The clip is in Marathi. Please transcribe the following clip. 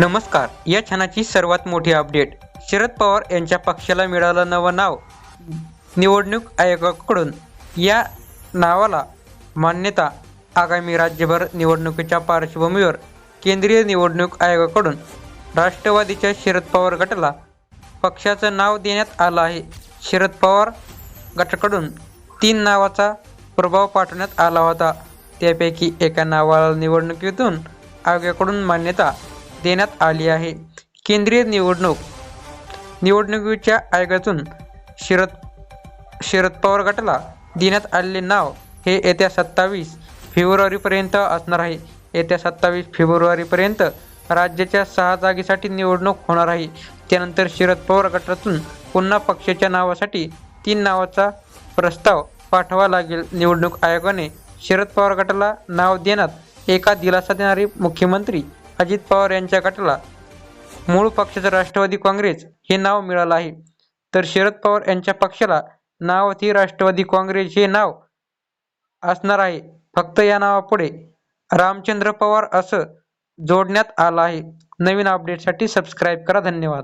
नमस्कार या क्षणाची सर्वात मोठी अपडेट. शरद पवार यांच्या पक्षाला मिळालं नवं नाव. निवडणूक आयोगाकडून या नावाला मान्यता. आगामी राज्यभर निवडणुकीच्या पार्श्वभूमीवर केंद्रीय निवडणूक आयोगाकडून राष्ट्रवादीच्या शरद पवार गटाला पक्षाचं नाव देण्यात आलं आहे. शरद पवार गटाकडून तीन नावाचा प्रभाव पाठवण्यात आला होता. त्यापैकी एका नावाला निवडणुकीतून आयोगाकडून मान्यता देण्यात आली आहे. केंद्रीय निवडणूक निवडणुकीच्या आयोगातून शरद शरद पवार गटाला देण्यात आलेले नाव हे येत्या सत्तावीस फेब्रुवारीपर्यंत असणार आहे. येत्या सत्तावीस फेब्रुवारीपर्यंत राज्याच्या सहा जागेसाठी निवडणूक होणार आहे. त्यानंतर शरद पवार गटातून पुन्हा पक्षाच्या नावासाठी तीन नावाचा प्रस्ताव पाठवा लागेल. निवडणूक आयोगाने शरद पवार गटाला नाव देण्यात एका दिलासा देणारे मुख्यमंत्री अजित पवार यांच्या गटाला मूळ पक्षाचं राष्ट्रवादी काँग्रेस हे नाव मिळालं आहे. तर शरद पवार यांच्या पक्षाला नावातही राष्ट्रवादी काँग्रेस हे नाव असणार आहे. फक्त या नावापुढे रामचंद्र पवार असं जोडण्यात आलं आहे. नवीन अपडेटसाठी सबस्क्राईब करा. धन्यवाद.